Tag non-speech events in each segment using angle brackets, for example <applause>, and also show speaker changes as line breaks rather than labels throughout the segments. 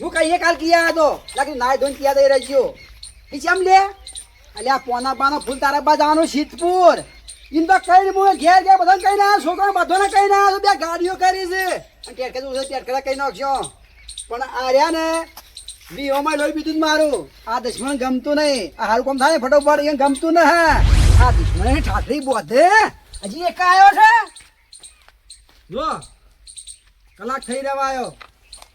હું કહીએ કાલ કિયા હતો. લાગે નાય ધોઈને કિયા દઈ રહેજો. ઈ ચમ લે? અલ્યા પોના પાના ફૂલ તારા બા જવાનું સિદ્ધપુર ઇન તો કઈ હું ઘેર ઘેર બધાને કઈ ના છોકરા બધાને કઈ ના બે ગાડીઓ કરી છે. અને ટેટકે તો ટેટકડા કઈ નાખશો. પણ આ રહ્યા ને વીઓમાં લોહી પીધું મારું. આ દુશ્મન ગમતું નહીં. આ હાલ કોમ થાય ફટોફટ એ ગમતું ન હે. આ દુશ્મન ઠાકરી બોધે. હજી એક આવ્યો છે. જો, કલાક થઈ રહેવા આવ્યો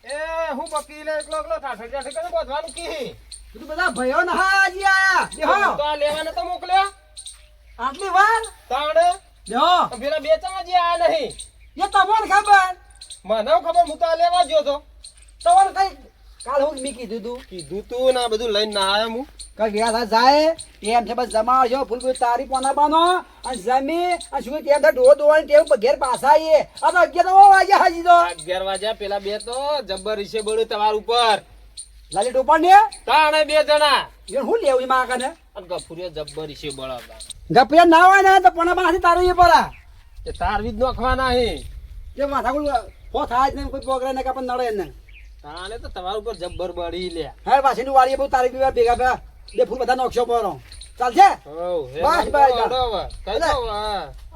એ હું વકીલે એકલો એકલો ઠાઠર ઠાઠર કરીને બોધવાનું કી?
બધું બધા ભયો ના હજી આયા.
તો આ લેવાને તો મોકલ્યા.
આટલી વાર? બેહો.
પેલા બે ચમા જે નહીં.
એ તમને ખબર?
મને ખબર હું તો આ લેવા ગયો તો.
તમને કઈ કાલ હું મી કીધું તું?
કીધું તું ને બધું લઈને ના આવ્યો હું.
ગયા જાય એમ છે બસ જમાડજો ફૂલ ફૂલ તારી પોના પાનો અને જમી અને શું ટેમ થાય ડોહ દોવાની ઘેર પાછા આવીએ. આ તો અગિયાર વાગ્યા હાજી તો.
અગિયાર વાગ્યા પેલા બે તો જબ્બર રીસે બળ્યું તમારા ઉપર.
લાલી ટોપા ને?
તાણે બે જણા.
એ હું લેવું માં કને?
અને જબ્બર રીસે બળાવતા.
ગપિયા ના હોય ને તો પોના બાથી તારું એ પરા.
એ તારવી જ નોખવા હે.
એ માથા કોઈ હો થાય જ નહીં કોઈ પ્રોગ્રામ ને કાપણ નડે ને
તાણે તો તમારા ઉપર જબ્બર બળી લે
હે પાછી વાળી બહુ તારીખ ભેગા ભેગા. બે ફૂલ બધા નોકશો પરો ચાલશે બસ,
તો
બસ,
હડો.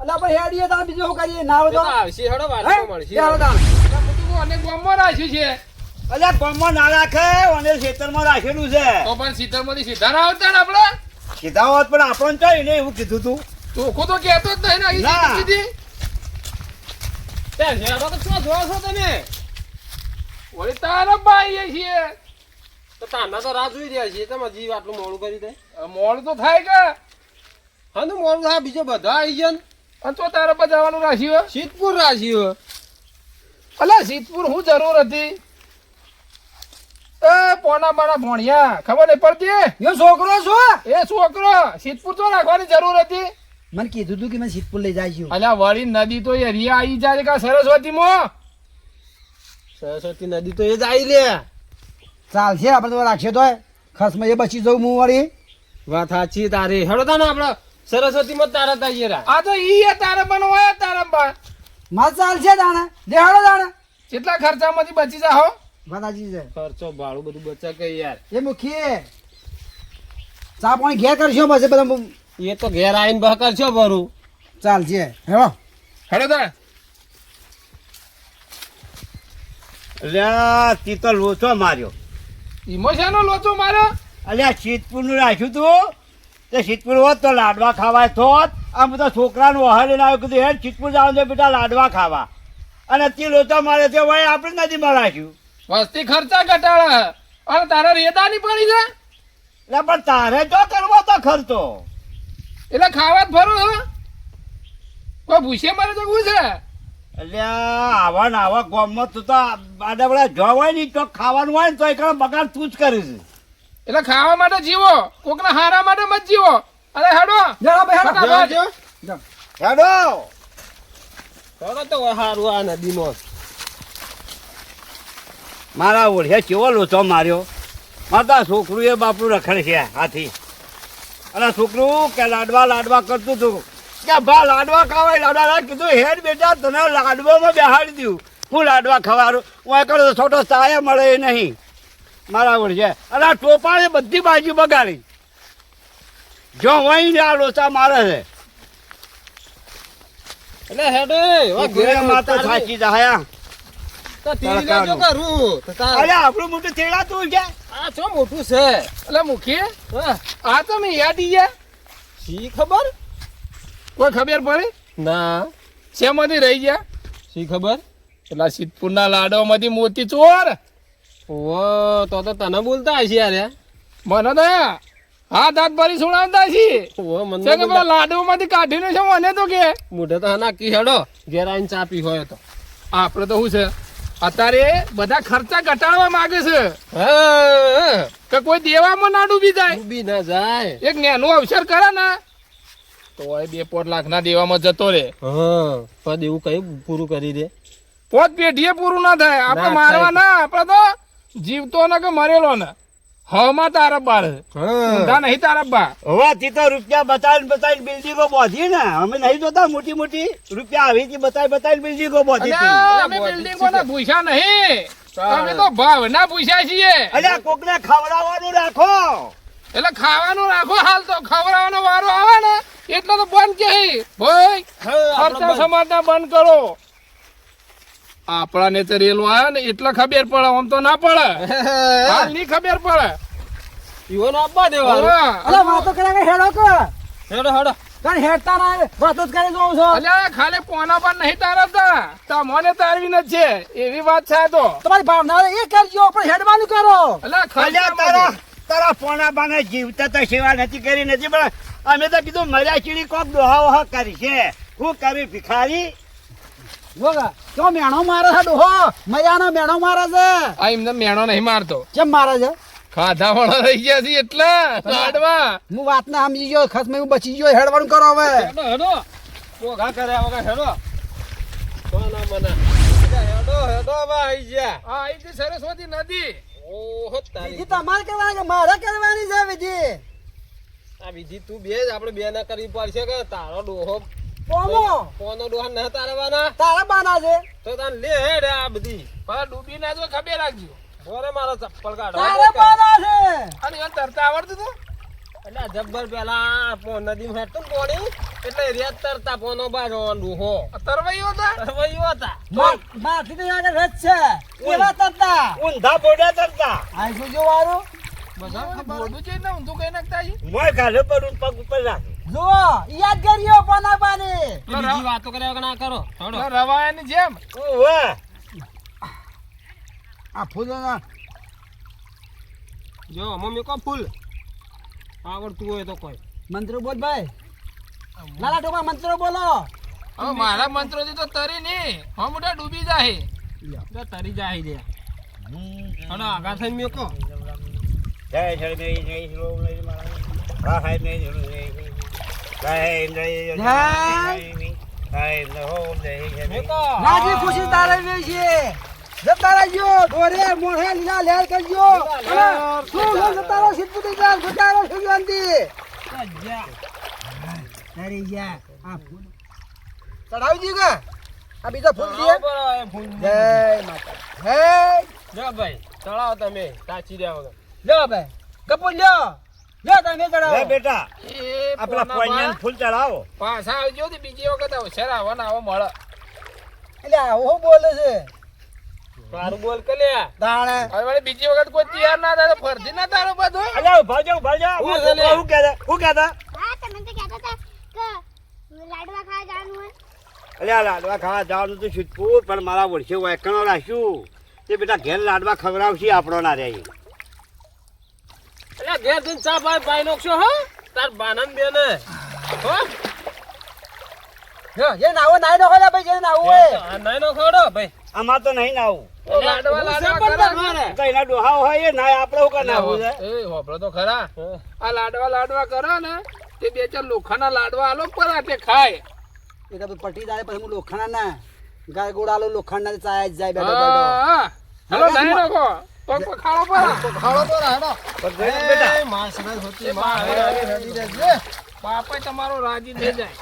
અલા ભાઈ હેડીએ તાર બીજું શું કરીએ? ના હોય
તો
તો
આવશે, હડો,
હે?
વાતમાં મળશે.
ચાલો તાર
અને ગોમમાં રાખ્યું છે.
અલ્યા કોમમાં ના રાખે અને ખેતરમાં રાખેલું છે.
તો પણ સીતામાંથી સીધા ના આવતા ને આપણે?
સીધા હોત પણ આપણને ચાઈ ને એવું કીધું તું.
ચોખ્ખું તો કહેતો જ નહીં ને અહીં સીધી સીધી.
તે હેડો શું જોવો છો તમે?
વળી તારા ભાઈ છીએ.
તો તાના તો રાહ જોઈ રહ્યા છીએ. તમે જીવ આટલું મોડું કરી દે?
મોડું તો થાય કે?
હા તો મોડું થાય. બીજો બધા આવી ગયા ને.
અને તો તારા પર જવાનું રાખ્યું
સિદ્ધપુર રાશિઓ
અલા સિદ્ધપુર હું જરૂર હતી? એ પોના બાના ભોણિયા ખબર નહીં પડતી?
એ છોકરો છો?
એ છોકરો સિદ્ધપુર તો રાખવાની જરૂર હતી.
મને કીધું તું કે મને સિદ્ધપુર લઈ જાય છું
અલ્યા વળી નદી તો એ રિયા આવી જાય કા સરસ્વતી માં
સરસ્વતી નદી તો એ જ આવી લે
ચાલશે આપણે તો રાખશે તો ખસમાં એ બચી જવું હું વળી.
વાત સાચી તારી. હેડો તા ને આપણે. સરસ્વતી માં તારા તાઈએ રા
આ તો ઈ એ તારા હોય તારા પણ
માં ચાલશે દાણા દેહાડો દાણા
કેટલા ખર્ચામાંથી બચી જાઓ
વાદાજી છે.
ખર્ચો ભાડું બધું બચા કે યાર.
એ મુખી ચા પાણી ઘેર કરશો પછી બધા
એ તો ઘેર આવીને બહ કરશો ભરું.
ચાલશે. હેડો.
હેડો તા
લ્યા તી તો લોચો માર્યો.
ઇમોશનો લોચો મારો?
અલ્યા શીતપુરનું રાખ્યું તું તે શીતપુર હોત તો લાડવા ખાવાય થોત. આ બધા છોકરાનું વહાલ લઈને આવ્યો કીધું હેડ શીતપુર જવાનું છે બેટા લાડવા ખાવા. અને તી લોચા મારે છે ભાઈ આપણે નદીમાં રાખ્યું.
વસ્તી ખર્ચા ઘટાડા. અને તારે નહીં પડી છે?
એટલે પણ તારે જો કરવો તો ખર્ચો.
એટલે ખાવા જ ભરો છો કોઈ ભૂસે મારે તો શું છે?
અલ્યા આવા ને આવા ગોમમાં તું તો આડા જો હોય નહીં તો ખાવાનું હોય ને તો એકલા બગાડ તું જ કરીશ
એટલે ખાવા માટે જીવો. કોકના હારા માટે મત જીવો. અરે હેડો.
હેડો.
તો હારું આ નદીમાં.
મારા ઓળખે કેવો લોચો માર્યો. માતા છોકરું એ બાપરું રખડ છે હાથી. અને છોકરું કે લાડવા લાડવા કરતું હતું કે ભા લાડવા ખાવાય લાડવા. કીધું હેડ બેટા તને લાડવામાં બેહાડી દઉં. હું લાડવા ખવારું? હું એ કરો છોટો સાયા મળે નહીં. મારા ઓઢિયા અને આ ટોપાળે બધી બાજુ બગાડી. જો વહી આ લોચા મારે છે.
એટલે હેડે ઘેર
માતા સાચી જાય અરે આપણું મોટું તું છે.
આ ચો મોટું છે?
એટલે મુખી આ તો મેં યાદ ગયા
શી ખબર?
કોઈ ખબર પડી?
ના.
શેમાંથી રહી ગયા?
શી ખબર?
પેલા સિદ્ધપુરના લાડોમાંથી મોતી ચોર.
ઓ તો તો તને બોલતા હશે યાર
મને તો હાથ હાથ ભરી સુણાવતા છીએ
ઓ મને
છે પેલા લાડુમાંથી કાઢીને છે મને તો કે.
મોઢે તો નાખી હેડો ઘેર આવીને ચા પી હોય તો.
આપણે તો શું છે અત્યારે બધા ખર્ચા ઘટાડવા માંગે છે.
હા.
કે કોઈ દેવામાં ના ડૂબી જાય.
ડૂબી ના જાય.
એક નેનું અવસર કરે ને તો બે પોટ લાખના દેવામાં જતો રે.
હા પદ એવું કયું પૂરું કરી દે?
પોત પેઢીએ પૂરું ના થાય. આપણે મારવા ના આપણે તો જીવતો ને કે મરેલો ને. હવામાં તારા બાર. ઊંધા નહીં તારા બા
હવાથી તો રૂપિયા બતાવીને બતાવીને બિલ્ડિંગો બોધી ને. અમે નહીં જોતા મોટી મોટી રૂપિયા આવી હતી બતાવી બતાવીને બિલ્ડિંગો બોધી
અમે બિલ્ડિંગો ના ભૂસા નહીં અમે તો ભાવ ના પૂછ્યા છીએ.
અલ્યા કોકને ખવડાવવાનું રાખો.
એટલે ખાવાનું રાખો હાલ તો ખવડાવવાનો વારો આવે ને. એટલે તો બંધ કે ભાઈ ખર્ચા સમાજના બંધ કરો. આપણાને તો રેલો આવ્યો ને એટલે ખબર પડે આમ તો ના પડે. <laughs> હાલની ખબર પડે.
ઈવોને આપવા
દેવા.
અલા વાતો કર્યા કે હેડો કે?
હેડો હેડો.
કારણ હેડતા ના વાતો જ કરી જોઉં છો.
અલ્યા ખાલી કોના પર નહીં તારવતા. તમને તારવી ન છે. એવી વાત છે તો.
તમારી ભાવના એ કરજો પણ હેડવાનું કરો.
અલ્યા ખાલી
તારા તારા પોણા બાને જીવતા તો સેવા નથી કરી નથી પણ અમે તો કીધું મર્યા ચીડી કોક દોહા વહા કરી છે. હું કરી ભિખારી?
બોગા કેવો મેણો મારે છે ડોહો? મજાનો મેણો મારે છે.
આ એમને મેણો નહીં મારતો.
કેમ મારે છે?
ખાધા વાળા રહી ગયા છે એટલે લાડવા
હું વાતને સમજી ગયો ખસ મેં હું બચી ગયો હેડવાનું કરો હવે.
હેડો હેડો. પોઘા કર્યા વગર હેડો. કોના મને? હેડો હેડો ભાઈ ગયા.
આ અહીંથી સરસ્વતી નદી.
ઓહો તારી
વિધિ તમારે કરવાની કે મારે કરવાની છે વિધિ.
આ વિધિ તું બે જ આપણે બે ના કરવી પડશે કે તારો ડોહો
પોમો
પોનો ડોહા ન તારવાના?
તારા બાના છે?
તો તાન લે હેડ આ બધી.
પર ડૂબી ના જો ખબર રાખજો.
બોરે મારો ચપ્પલ કાઢો.
તારા બાના છે?
અને એને તરતા આવડતું તું
એટલે જબ્બર પેલા નદીમાં હેઠતું ને પોણી એટલે રેત તરતા પોનો બાજો ડોહો.
આ તરવાઈઓ હતા?
તરવૈયો હતા.
માથી તો આગળ રજ છે. એવા તરતા.
ઊંધા બોડા તરતા.
આ શું જો
મોય કાઢે પડું પગ ઉપર રાખ.
જો યાદ કર્યો પાના બાને
બીજી વાતો કર્યા વગર ના કરો. થોડો
રવાયાની જેમ.
ઓવે
આ ફૂલોના
જો મમ્મી કો ફૂલ. આવડતું હોય તો કોઈ.
મંત્ર બોલ ભાઈ. લાલા ટોપા મંત્રો બોલો.
હવે મારા મંત્રોથી તો તરી નહીં હમ ડૂબી જાય
તરી જાય રે અને આગા થઈને મેકો
હા, હા,
રાજી ખુશી તારે છે. જતા રહેજો. ઢોરે મોઢે લીલા લેર કરજો. શું શું જતા રહો? સિદ્ધપુરી જાલ જતા રહો સુગંધી અરે યા આ ફૂલ. ચડાવી કે? આ બીજા ફૂલ જય માતા જય.
જો ભાઈ ચડાવો તમે સાચી રહ્યા વગર
લ્યો ભાઈ કપૂર લ્યો. લ્યો તમે
લે
ચડાવો
બેટા આપલા
બા
ફૂલ ચડાવો.
પાછા આવજો તો બીજી વખત અવસર આવો ને આવો મળે.
એટલે આવો બોલે છે?
તારું બોલ કે લે.
દાણે.
હવે વળી બીજી વખત કોઈ તૈયાર ના થાય તો ફરતી ના તારો બધું.
અલ્યા ઊભા જાઓ
હું લે?
કહેતા શું કહેતા
હા તમે તો કહેતા હતા કે લાડવા ખાવા જવાનું હોય.
અલ્યા લાડવા ખાવા જવાનું તો સિદ્ધપુર પણ મારા વર્ષે વાયકણો રાખ્યું. તે બેટા ઘેર લાડવા ખવડાવશે આપણો ના રે
એટલે ઘેર જઈને ચા ભાઈ પાઈ નાખશો હો? તાર બાનન બેને. હો?
જે નાવો નાઈ નાખો લે ભાઈ જે નાવું હોય.
આ નાઈ નો ભાઈ.
આમાં તો નહીં નાવું.
લાડવા લાડવા
પણ
કરા. ને તે બે ચાર લોખંડના લાડવા આલો પરાઠે ખાય.
એ તો પટી જાય પછી હું લોખંડ ના ગાય ગોળાલો લોખંડ ના ચાય જાય બેઠો
હેલો નાખો. પગ પરા
તો
બેટા.
માં માં
બાપ બાપે તમારો રાજી થઈ જાય.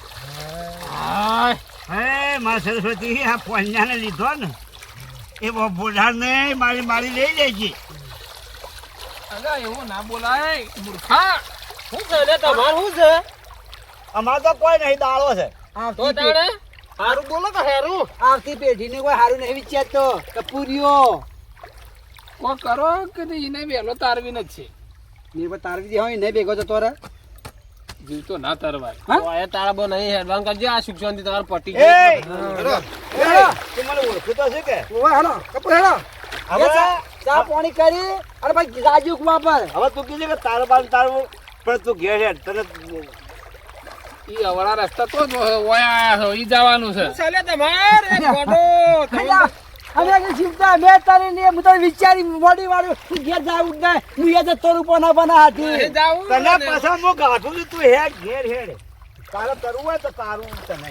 હાય.
હે માં સરસ્વતી આ લીધો ને એ બોઢાને મારી મારી લઈ લેજે.
અગા એવું ના બોલાય મૂર્ખા.
શું છે લે તમારું શું છે?
અમાર તો કોઈ નહીં દાળો છે.
તો
આવતી
તાણે હારું બોલો તો હેરું.
આવતી પેઢી ને કોઈ હારું નહીં વિચારતો કપૂરિયો
કો કરો કે તે એને વહેલો તારવી જ છે.
પણ તારવી દે હોય નહીં ભેગો જતો રે.
જીવ તો ના તરવાય.
હા?
તારા બો નહીં હેડવાન કરજો આ સુખ શાંતિ તમારે પટી
એ તું મને ઓળખું તો છે કે?
ઓવા હેડો. કપડ હેડો.
હવે?
ચા- પાણી કરી અરે ભાઈ રાજુ કુવા પર.
હવે તું કીધું કે તારો બાર તારું પણ તું ઘેર હેડ તને
ઈ અવળા રસ્તા તો જ ઓયા આયા છો ઈ જવાનું છે.
ચાલે તમારે એ ગોડો. <laughs>
અમે જીવતા મેં તારી ને હું તો વિચારી મોડી વાળું તું ઘેર જાવું જ નહીં. હું યાદ જતો રૂપો ના બના
એ
હતી
તને પાછા હું ગાઠું છું તું હેડ ઘેર હેડ. તારે કરવું હોય તો તારું તને.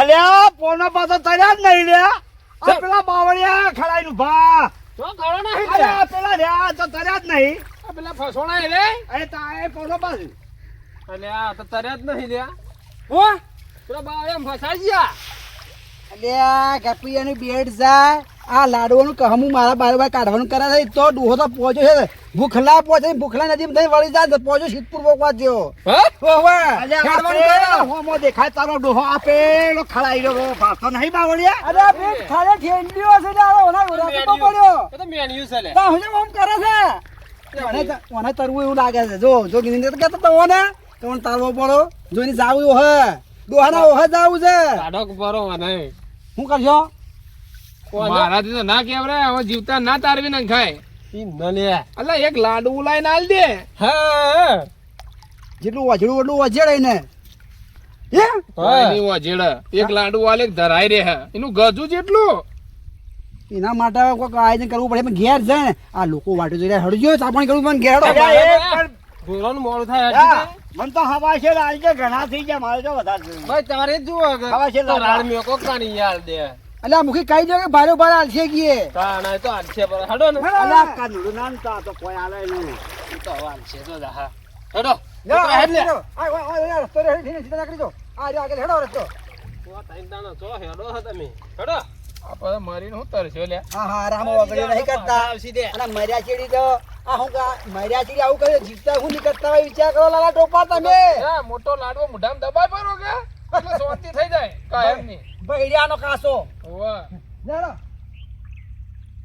અલ્યા પોનો પાછો તર્યા જ નહીં લે. આ પેલા બાવળિયા ખડાઈ ભા
તો ખરો નહીં
અલ્યા પેલા રહ્યા તો તર્યા જ નહીં.
પેલા ફસોણા રે
અરે તારે પોનો પાછું.
અલ્યા આ તો તર્યા જ નહીં લ્યા
હો
પેલા બાવળિયા ફસાઈ ગયા.
અલ્યા કપિયાનું બેડ જાય. આ લાડવાનું કહમું મારા બાર બાર કાઢવાનું કરે છે. તો ડોહો તો પહોંચ્યો છે. ભૂખલા પહોંચે ભૂખલા નદી થઈ વળી જાય. પહોંચ્યો સિદ્ધપુર પોકવા દ્યો
હા?
ઓવે
અલ્યા,
કાઢવાનું
આપણે
કરે.
હોમો દેખાય તારો ડોહો આપેલો ખડાઈ રહ્યો. પાછો નહીં બાવળિયા.
અરે પેટ ખાલે ઠેંડ્યો છે ને આ ઓના ઓરાતો પડ્યો.
તો મેન્યુ છે લે.
તા હું કરે છે. ઓને તરવું એવું લાગે છે. જો જો ગિની તો કહેતો તો ઓને. તો ઓને તારવો પડો જોઈને જાવું હે. દોહાના ઓહે જાવું છે.
કાઢો પરો મને.
શું કરશો?
મારાથી તો ના કેવરાય હવે જીવતા ના તારવી ને ખાય. અલા એક લાડુ લાઈને આલ દે.
હા.
જેટલું વાજડું એટલું વજડે ને. હે?
કોઈની વજેડ એક લાડુ વાલે એક ધરાઈ રે એનું ગજુ જેટલું.
એના માટે કોઈક આયોજન કરવું પડે પણ ઘેર જાય ને. આ લોકો વાટો જોઈ હળજો તાપણ કરવું પણ ઘેર
ભૂરોનું મોડું થાય
મને તો હવા છે આજે ઘણા થઈ ગયા મારે તો વધારે જોઈએ.
ભાઈ તમારે જ જુઓ કે
ખાવા છે
તો
લાડવા.
રાડ કાની યાર દે.
અલ્યા મુખી કઈ દો કે ભારે ભારે આલશે ગીએ
તાણા તો આલશે પર હડો ને.
અલ્યા, કાનુડું ના નતા, આ તો કોઈ આલે નહીં.
ઈ તો આલશે તો જા હડો.
જા,
તો હેડ
આ, આ, યાર તો રે, ને સીધા નીકળી જાઓ. આ રે આગળ હેડો રસ્તો.
તો તાઈન દાણા તો હેડો તમે. હડો.
આપણે મરીને હું તરસ્યો લ્યા
હા, હા, રામો વગડ્યો નહીં કરતા.
આવશી દે
અને મર્યા ચેડી તો આ હું કા મર્યા ચેડી આવું કરે જીતતા હું નહીં કરતા હોય વિચાર કરો લાલા ટોપા તમે.
હા, મોટો લાડવો મુઢામ દબાઈ પરો કે? એટલે શાંતિ થઈ જાય કાયમની
બૈરિયાનો કાસો. જાણો